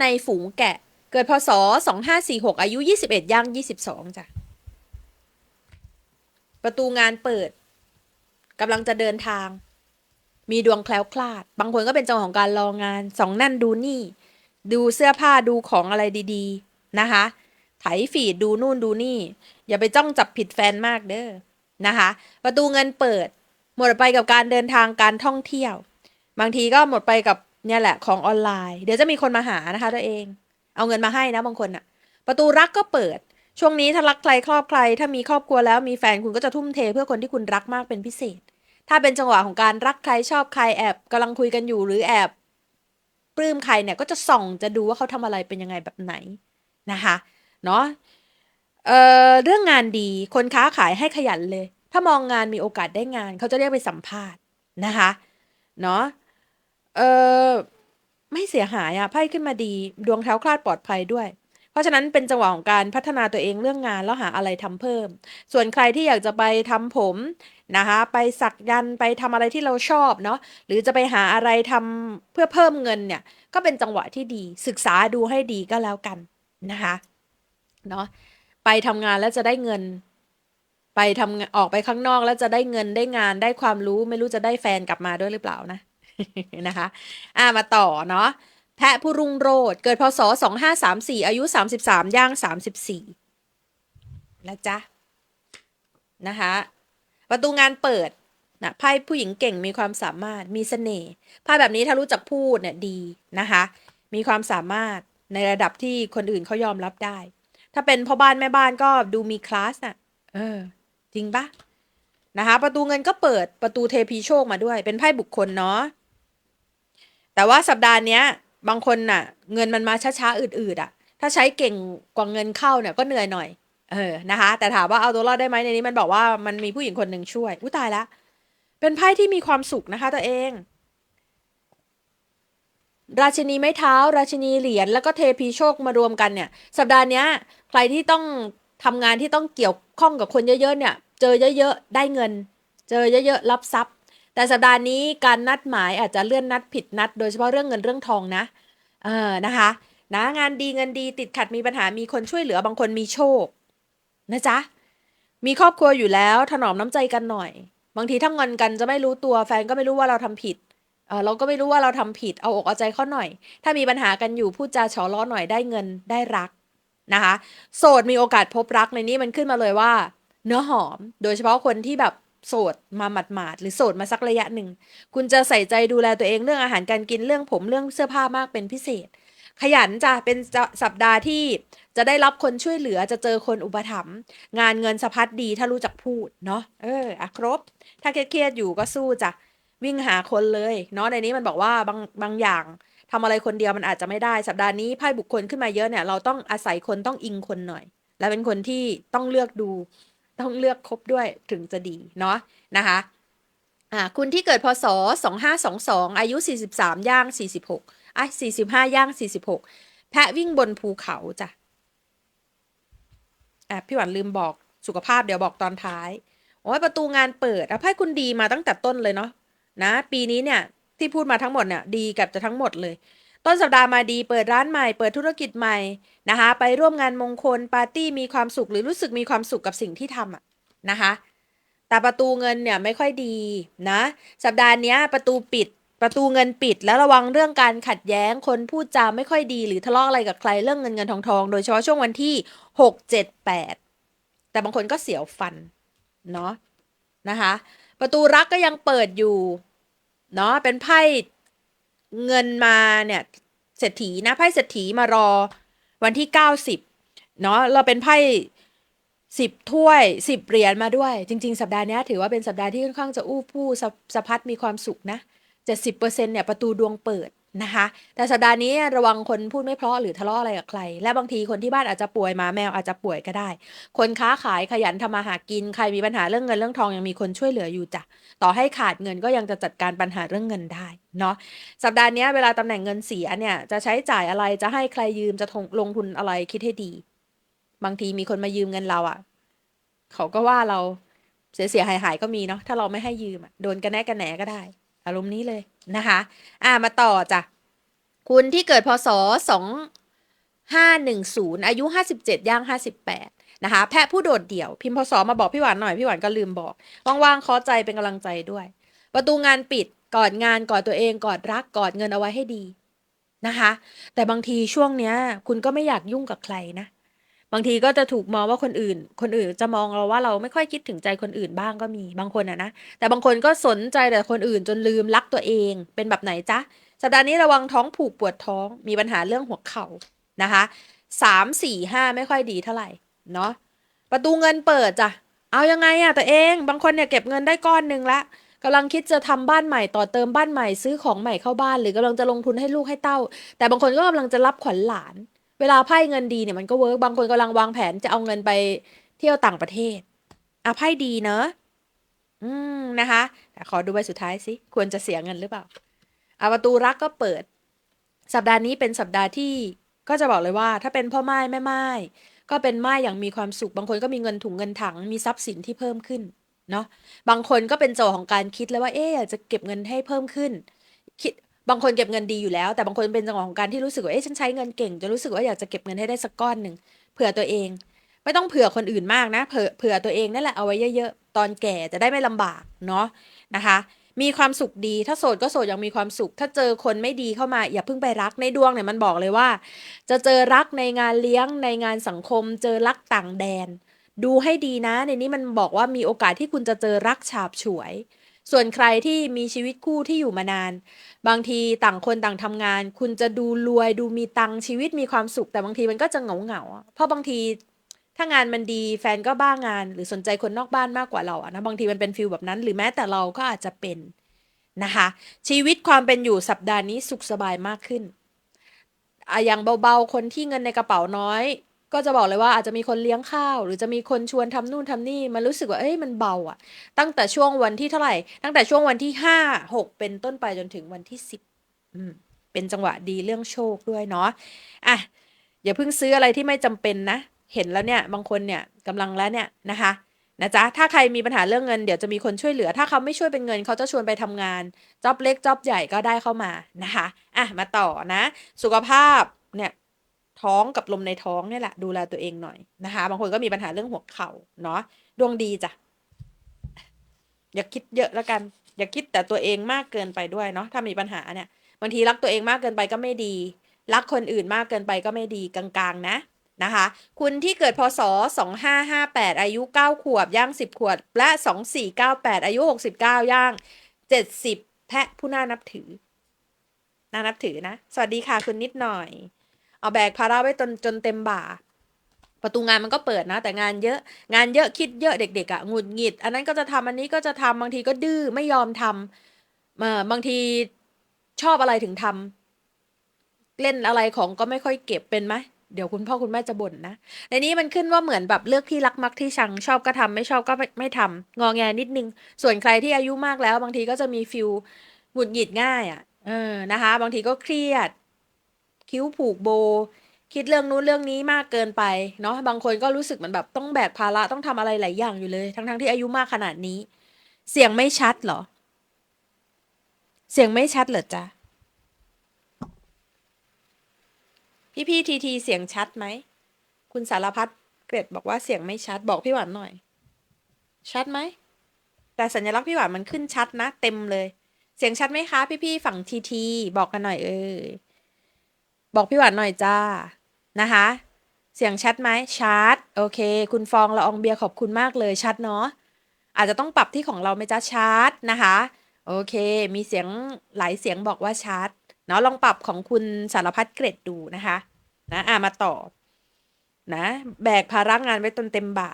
ในฝูงแกะ เกิดพศ 2546 อายุ 21 ย่าง 22 จ้ะ ประตูงานเปิดกำลังจะเดินทาง มีดวงแคล้วคลาด บางคนก็เป็นจังหวะของการรองาน สองนั่นดูนี่ ดูเสื้อผ้าดูของอะไรดีๆ นะคะ ไถฟีดดูนู่นดูนี่ อย่าไปจ้องจับผิดแฟนมากเด้อ นะคะ ประตูเงินเปิด หมดไปกับการเดินทางการท่องเที่ยว บางทีก็หมดไปกับ เนี่ยแหละของออนไลน์ เดี๋ยวจะมีคนมาหานะคะตัวเอง เอาเงินมาให้นะบางคนอะประตูรักก็เปิด ช่วงนี้ถ้ารักใครครอบใคร ถ้ามีครอบครัวแล้วมีแฟนคุณก็จะทุ่มเทเพื่อคนที่คุณรักมากเป็นพิเศษ ถ้าเป็นจังหวะของการรักใครชอบใครแอบกำลังคุยกันอยู่หรือแอบปลื้มใครเนี่ยก็จะส่องจะดูว่าเขาทำอะไรเป็นยังไงแบบไหนนะคะเนาะเอ่อเรื่องงานดีคนค้าขายให้ขยันเลย ถ้ามองงานมีโอกาสได้งาน เขาจะเรียกไปสัมภาษณ์นะคะเนาะ เออไม่เสียหายอะไพ่ขึ้นมาดี ดวงแคล้วคลาดปลอดภัยด้วย เพราะฉะนั้นเป็นจังหวะของการพัฒนาตัวเองเรื่องงานแล้วหาอะไรทำเพิ่ม ส่วนใครที่อยากจะไปทำผมนะคะ ไปสักยันไปทำอะไรที่เราชอบเนาะหรือจะไปหาอะไรทำเพื่อเพิ่มเงินเนี่ย ก็เป็นจังหวะที่ดีศึกษาดูให้ดีก็แล้วกันนะคะเนาะไปทำงานแล้วจะได้เงิน ไปทำออกไปข้างนอกแล้วจะได้เงินได้งานได้ความรู้ไม่รู้จะได้แฟนกลับมาด้วยหรือเปล่านะ นะคะ อ่ามาต่อเนาะแพะผู้รุ่งโรดเกิดพศ 2534 อายุ 33 ย่าง 34 นะจ๊ะ นะคะประตูงานเปิดนะไพ่ผู้หญิงเก่งมีความสามารถมีเสน่ห์ไพ่แบบนี้ถ้ารู้จักพูดเนี่ยดีนะคะ มีความสามารถในระดับที่คนอื่นเขายอมรับได้ ถ้าเป็นพ่อบ้านแม่บ้านก็ดูมีคลาสน่ะ เออ จริงปะนะคะ ประตูเงินก็เปิดประตูเทพีโชคมาด้วย เป็นไพ่บุคคลเนาะ แต่ว่าสัปดาห์เนี้ย บางคนน่ะ เงินมันมาช้าๆอืดๆอะ ถ้าใช้เก่งกว่าเงินเข้าเนี่ยก็เหนื่อยหน่อย เออนะคะ แต่ถามว่าเอาตัวรอดได้ไหมในนี้มันบอกว่ามันมีผู้หญิงคนหนึ่งช่วยอุ้ตายละเป็นไพ่ที่มีความสุขนะคะตัวเอง ราชินีไม้เท้า ราชินีเหรียญแล้วก็เทพีโชคมารวมกันเนี่ย สัปดาห์เนี้ย ใครที่ต้องทำงานที่ต้องเกี่ยวข้องกับคนเยอะๆเนี่ย เจอเยอะๆได้เงิน เจอเยอะๆรับทรัพย์ แต่สัปดาห์นี้การนัดหมายอาจจะเลื่อนนัดผิดนัด โดยเฉพาะเรื่องเงินเรื่องทองนะ เออนะคะนะงานดีเงินดีติดขัดมีปัญหามีคนช่วยเหลือบางคนมีโชค นะจ๊ะ มีครอบครัวอยู่แล้วถนอมน้ำใจกันหน่อย บางทีถ้างอนกันจะไม่รู้ตัวแฟนก็ไม่รู้ว่าเราทำผิดเออเราก็ไม่รู้ว่าเราทำผิดเอาอกเอาใจเขาหน่อย ถ้ามีปัญหากันอยู่พูดจาฉอล้อหน่อยได้เงินได้รักนะคะ โสดมีโอกาสพบรักในนี้มันขึ้นมาเลยว่า เนื้อหอม โดยเฉพาะคนที่แบบ โสดมาหมาดๆหรือโสดมาสักระยะหนึ่ง คุณจะใส่ใจดูแลตัวเองเรื่องอาหารการกินเรื่องผมเรื่องเสื้อผ้ามากเป็นพิเศษ ขยันจ้ะเป็นสัปดาห์ที่จะได้รับคนช่วยเหลือจะเจอคนอุปถัมภ์งานเงินสะพัดดีถ้ารู้จักพูดเนาะเอออะครบ ถ้าเครียดๆอยู่ก็สู้จ้ะวิ่งหาคนเลยเนาะในนี้มันบอกว่าบางบางอย่างทำอะไรคนเดียวมันอาจจะไม่ได้สัปดาห์นี้ไพ่บุคคลขึ้นมาเยอะเนี่ยเราต้องอาศัยคนต้องอิงคนหน่อย และเป็นคนที่ต้องเลือกดู ต้องเลือกครบด้วยถึงจะดีเนาะนะคะอ่าคุณที่เกิดพศ 2522 อายุ 43 ย่าง 46อะ45 ย่าง 46 แพะวิ่งบนภูเขาจ้ะอะพี่หวันลืมบอกสุขภาพเดี๋ยวบอกตอนท้าย โอ้ยประตูงานเปิดอะไพ่คุณดีมาตั้งแต่ต้นเลยเนาะนะ ปีนี้เนี่ยที่พูดมาทั้งหมดเนี่ยดีกับจะทั้งหมดเลย ต้นสัปดาห์มาดีเปิดร้านใหม่เปิดธุรกิจใหม่นะคะไปร่วมงานมงคลปาร์ตี้มีความสุขหรือรู้สึกมีความสุขกับสิ่งที่ทำอะนะคะแต่ประตูเงินเนี่ยไม่ค่อยดีนะสัปดาห์นี้ประตูปิดประตูเงินปิดแล้วระวังเรื่องการขัดแย้งคนพูดจาไม่ค่อยดี หรือทะเลาะอะไรกับใครเรื่องเงินเงินทองทองโดยเฉพาะช่วงวันที่หกเจ็ดแปดแต่บางคนก็เสียวฟันเนาะนะคะประตูรักก็ยังเปิดอยู่เนาะเป็นไพ่ เงินมาเนี่ยเศรษฐีนะไพ่เศรษฐีมารอวันที่เก้าสิบเนาะเราเป็นไพ่สิบถ้วยสิบเหรียญมาด้วย จริง ๆ สัปดาห์นี้ถือว่าเป็นสัปดาห์ที่ค่อนข้างจะอู้ฟู่สะสะพัดมีความสุขนะเจ็ดสิบเปอร์เซ็นเนี่ยประตูดวงเปิด นะคะ แต่สัปดาห์นี้ระวังคนพูดไม่เพราะหรือทะเลาะอะไรกับใคร และบางทีคนที่บ้านอาจจะป่วยหมาแมวอาจจะป่วยก็ได้ คนค้าขายขยันทำมาหากินใครมีปัญหาเรื่องเงินเรื่องทองยังมีคนช่วยเหลืออยู่จ้ะต่อให้ขาดเงินก็ยังจะจัดการปัญหาเรื่องเงินได้เนาะสัปดาห์นี้เวลาตำแหน่งเงินเสียเนี่ยจะใช้จ่ายอะไรจะให้ใครยืมจะลงทุนอะไรคิดให้ดี บางทีมีคนมายืมเงินเราอะ่ะ เขาก็ว่าเราเสียเสียหายหายก็มีเนาะถ้าเราไม่ให้ยืมโดนกันแน่กันแหนก็ได้ อารมณ์นี้เลยนะคะอ่ามาต่อจ้ะคุณที่เกิดพศสองห้าหนึ่งศูนย์อายุห้าสิบเจ็ดย่างห้าสิบแปดนะคะแพะผู้โดดเดี่ยว พิมพ์พศมาบอกพี่หวานหน่อย พี่หวานก็ลืมบอก ว่างๆขอใจเป็นกำลังใจด้วย ประตูงานปิดกอดงานกอดตัวเองกอดรักกอดเงินเอาไว้ให้ดีนะคะ แต่บางทีช่วงเนี้ย คุณก็ไม่อยากยุ่งกับใครนะ บางทีก็จะถูกมองว่าคนอื่น คนอื่นจะมองเราว่าเราไม่ค่อยคิดถึงใจคนอื่นบ้างก็มีบางคนอะนะ แต่บางคนก็สนใจแต่คนอื่นจนลืมรักตัวเอง เป็นแบบไหนจ๊ะ สัปดาห์นี้ระวังท้องผูกปวดท้อง มีปัญหาเรื่องหัวเข่านะคะสามสี่ห้าไม่ค่อยดีเท่าไหร่เนาะ ประตูเงินเปิดจ้ะ เอายังไงอะตัวเอง บางคนเนี่ยเก็บเงินได้ก้อนหนึ่งละกำลังคิดจะทำบ้านใหม่ต่อเติมบ้านใหม่ซื้อของใหม่เข้าบ้าน หรือกำลังจะลงทุนให้ลูกให้เต้า แต่บางคนก็กำลังจะรับขวัญหลาน เวลาไพ่เงินดีเนี่ยมันก็เวิร์กบางคนกำลังวางแผนจะเอาเงินไปเที่ยวต่างประเทศอะไพ่ดีเนอะอืมนะคะแต่ขอดูใบสุดท้ายสิควรจะเสียเงินหรือเปล่าอะประตูรักก็เปิด สัปดาห์นี้เป็นสัปดาห์ที่ก็จะบอกเลยว่า ถ้าเป็นพ่อไม้แม่ไม้ก็เป็นไม้อย่างมีความสุข บางคนก็มีเงินถุงเงินถังมีทรัพย์สินที่เพิ่มขึ้นเนาะบางคนก็เป็นโจของการคิดเลยว่าเอ๊ะอยากจะเก็บเงินให้เพิ่มขึ้นคิด บางคนเก็บเงินดีอยู่แล้ว แต่บางคนเป็นจังหวะของการที่รู้สึกว่าเอ๊ะฉันใช้เงินเก่งจะรู้สึกว่าอยากจะเก็บเงินให้ได้สักก้อนหนึ่งเผื่อตัวเอง ไม่ต้องเผื่อคนอื่นมากนะเผื่อเผื่อตัวเองนั่นแหละเอาไว้เยอะๆตอนแก่จะได้ไม่ลำบากเนาะนะคะ มีความสุขดีถ้าโสดก็โสดอย่างมีความสุข ถ้าเจอคนไม่ดีเข้ามาอย่าเพิ่งไปรักในดวงเนี่ยมันบอกเลยว่า จะเจอรักในงานเลี้ยงในงานสังคม เจอรักต่างแดน ดูให้ดีนะ ในนี้มันบอกว่ามีโอกาสที่คุณจะเจอรักฉาบฉวย ส่วนใครที่มีชีวิตคู่ที่อยู่มานาน บางทีต่างคนต่างทำงาน คุณจะดูรวยดูมีตังชีวิตมีความสุข แต่บางทีมันก็จะเหงาเหงาเพราะบางทีถ้างานมันดีแฟนก็บ้างาน หรือสนใจคนนอกบ้านมากกว่าเราอะนะบางทีมันเป็นฟิลแบบนั้น หรือแม้แต่เราก็อาจจะเป็นนะคะ ชีวิตความเป็นอยู่สัปดาห์นี้สุขสบายมากขึ้นอะอย่างเบาๆ คนที่เงินในกระเป๋าน้อย ก็จะบอกเลยว่าอาจจะมีคนเลี้ยงข้าว หรือจะมีคนชวนทำนู่นทำนี่มันรู้สึกว่าเอ้ยมันเบาอะตั้งแต่ช่วงวันที่เท่าไหร่ ตั้งแต่ช่วงวันที่ห้าหกเป็นต้นไปจนถึงวันที่สิบอืมเป็นจังหวะดีเรื่องโชคด้วยเนาะอะอย่าเพิ่งซื้ออะไรที่ไม่จำเป็นนะ เห็นแล้วเนี่ยบางคนเนี่ยกำลังแล้วเนี่ยนะคะนะจ๊ะถ้าใครมีปัญหาเรื่องเงินเดี๋ยวจะมีคนช่วยเหลือ ถ้าเขาไม่ช่วยเป็นเงินเขาจะชวนไปทำงานจ็อบเล็กจ็อบใหญ่ก็ได้เข้ามานะคะอะมาต่อนะ สุขภาพเนี่ย ท้องกับลมในท้องนี่แหละ ดูแลตัวเองหน่อยนะคะ บางคนก็มีปัญหาเรื่องหัวเข่าเนาะดวงดีจ้ะอย่าคิดเยอะแล้วกัน อย่าคิดแต่ตัวเองมากเกินไปด้วยเนาะถ้ามีปัญหาเนี่ยบางทีรักตัวเองมากเกินไปก็ไม่ดี รักคนอื่นมากเกินไปก็ไม่ดีกลางๆ นะนะคะ คุณที่เกิดพศ 2558 อายุ 9 ขวบย่าง 10 ขวบ และ 2498 อายุ 69 ย่าง 70 แพะผู้น่านับถือ น่านับถือนะ สวัสดีค่ะคุณนิดหน่อย เอาแบกภาระไว้จนจนเต็มบ่า ประตูงานมันก็เปิดนะ แต่งานเยอะงานเยอะคิดเยอะเด็กๆอะ่ะหงุดหงิด อันนั้นก็จะทำอันนี้ก็จะทำบางทีก็ดื้อไม่ยอมทำเออบางทีชอบอะไรถึงทำเล่นอะไรของก็ไม่ค่อยเก็บเป็นไหมเดี๋ยวคุณพ่อคุณแม่จะบ่นนะ ในนี้มันขึ้นว่าเหมือนแบบเลือกที่รักมักที่ชังชอบก็ทำไม่ชอบก็ไม่ไม่ทำงอแงนิดนึง ส่วนใครที่อายุมากแล้ว บางทีก็จะมีฟิลหงุดหงิดง่ายอะ่ะเออนะคะ บางทีก็เครียด คิ้วผูกโบ คิดเรื่องนู้นเรื่องนี้มากเกินไปเนาะบางคนก็รู้สึกเหมือนแบบต้องแบกภาระต้องทำอะไรหลายอย่างอยู่เลย ทั้งๆที่อายุมากขนาดนี้ เสียงไม่ชัดเหรอ เสียงไม่ชัดเหรอจ๊ะพี่พี่ทีทีเสียงชัดไหมคุณสารพัดเกรดบอกว่าเสียงไม่ชัดบอกพี่หวานหน่อย ชัดไหมแต่สัญลักษณ์พี่หวานมันขึ้นชัดนะ เต็มเลย เสียงชัดไหมคะ พี่พี่ฝั่งทีทีบอกกันหน่อยเออ บอกพี่หวานหน่อยจ้านะคะ เสียงชัดไหมชัดโอเค คุณฟองละอองเบียร์ขอบคุณมากเลยชัดเนาะอาจจะต้องปรับที่ของเราไหมจ้าชัดนะคะโอเค มีเสียงหลายเสียงบอกว่าชัดเนาะลองปรับของคุณสารพัดเกรดดูนะคะนะอะมาต่อนะ แบกภาระงานไว้จนเต็มบ่า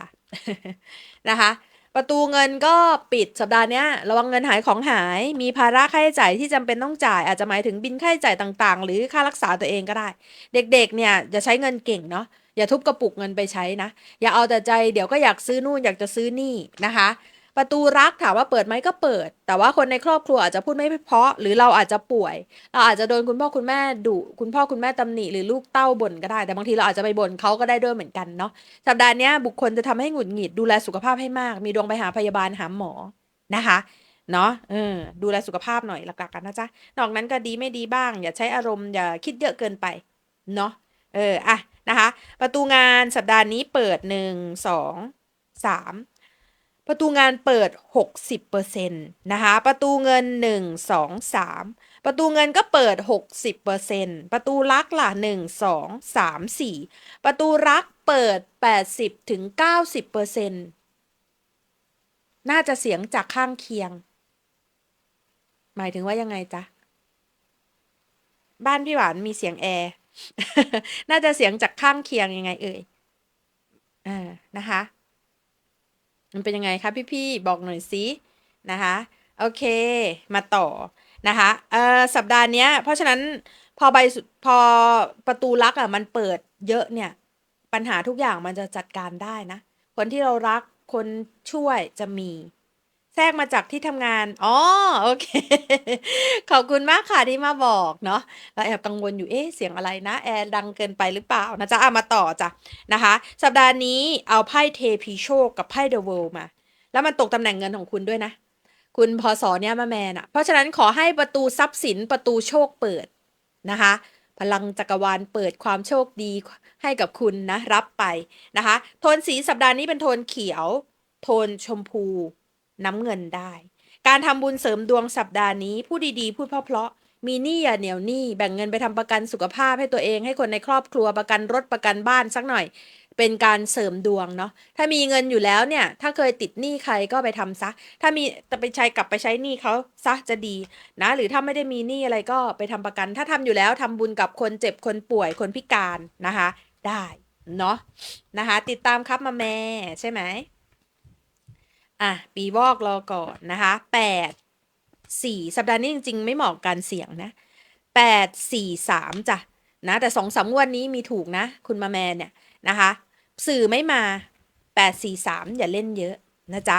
นะคะ ประตูเงินก็ปิดสัปดาห์นี้ระวังเงินหายของหายมีภาระค่าใช้จ่ายที่จำเป็นต้องจ่าย อาจจะหมายถึงบินค่าใช้จ่ายต่างๆ หรือค่ารักษาตัวเองก็ได้ เด็กๆ เนี่ยจะใช้เงินเก่งเนาะอย่าทุบกระปุกเงินไปใช้นะ อย่าเอาแต่ใจเดี๋ยวก็อยากซื้อนู่นอยากจะซื้อนี่นะคะ ประตูรักถามว่าเปิดไหมก็เปิด แต่ว่าคนในครอบครัวอาจจะพูดไม่เพราะ หรือเราอาจจะป่วย เราอาจจะโดนคุณพ่อคุณแม่ดุคุณพ่อคุณแม่ตำหนิหรือลูกเต้าบ่นก็ได้ แต่บางทีเราอาจจะไปบ่นเขาก็ได้ด้วยเหมือนกันเนาะสัปดาห์นี้บุคคลจะทำให้หงุดหงิดดูแลสุขภาพให้มาก มีดวงไปหาพยาบาลหาหมอนะคะเนาะเออดูแลสุขภาพหน่อยหลักๆกันนะจ๊ะนอกนั้นก็ดีไม่ดีบ้าง อย่าใช้อารมณ์อย่าคิดเยอะเกินไปเนาะเอออะนะคะ ประตูงานสัปดาห์นี้เปิดหนึ่งสองสาม ประตูงานเปิด 60%นะคะ ประตูเงิน 1 2 3 ประตูเงินก็เปิด 60%ประตูรักล่ะ 1 2 3 4 ประตูรักเปิด 80ถึง90%น่าจะเสียงจากข้างเคียง หมายถึงว่ายังไงจ๊ะ บ้านพี่หวานมีเสียงแอร์ น่าจะเสียงจากข้างเคียงยังไงเอ่ย อ่า นะคะ มันเป็นยังไงคะพี่ๆบอกหน่อยสินะคะโอเคมาต่อนะคะเอ่อสัปดาห์เนี้ย เพราะฉะนั้นพอใบพอประตูรักอะมันเปิดเยอะเนี่ย ปัญหาทุกอย่างมันจะจัดการได้นะ คนที่เรารักคนช่วยจะมี แทรกมาจากที่ทำงาน อ๋อ โอเค ขอบคุณมากค่ะที่มาบอกเนาะเราแอบกังวลอยู่ เอ๊ะ เสียงอะไรนะ แอร์ดังเกินไปหรือเปล่านะจ๊ะเอามาต่อจ้ะนะคะ สัปดาห์นี้เอาไพ่เทพีโชคกับไพ่เดอะเวิลด์มา แล้วมันตกตำแหน่งเงินของคุณด้วยนะ คุณพอสอเนี่ยมาแมนอะเพราะฉะนั้นขอให้ประตูทรัพย์สินประตูโชคเปิดนะคะ พลังจักรวาลเปิดความโชคดีให้กับคุณนะ รับไปนะคะ โทนสีสัปดาห์นี้เป็นโทนเขียว โทนชมพู น้ำเงินได้ การทำบุญเสริมดวงสัปดาห์นี้พูดดีๆ พูดเพราะๆมีหนี้อย่าเหนียวหนี้แบ่งเงินไปทำประกันสุขภาพให้ตัวเองให้คนในครอบครัวประกันรถประกันบ้านสักหน่อย เป็นการเสริมดวงเนาะถ้ามีเงินอยู่แล้วเนี่ย ถ้าเคยติดหนี้ใครก็ไปทำซะ ถ้ามีจะไปใช้กลับไปใช้หนี้เขาซะจะดีนะ หรือถ้าไม่ได้มีหนี้อะไรก็ไปทำประกัน ถ้าทำอยู่แล้วทำบุญกับคนเจ็บคนป่วยคนพิการนะคะ ได้เนาะนะคะ ติดตามครับมาแม่ใช่ไหม อะปีวอกรอก่อนนะคะแปดสี่สัปดาห์นี้จริง ๆ ไม่เหมาะกับการเสี่ยงนะแปดสี่สามจ้ะนะแต่สองสามงวันนี้มีถูกนะ คุณมาแมนเนี่ยนะคะ สื่อไม่มาแปดสี่สามอย่าเล่นเยอะนะจ๊ะ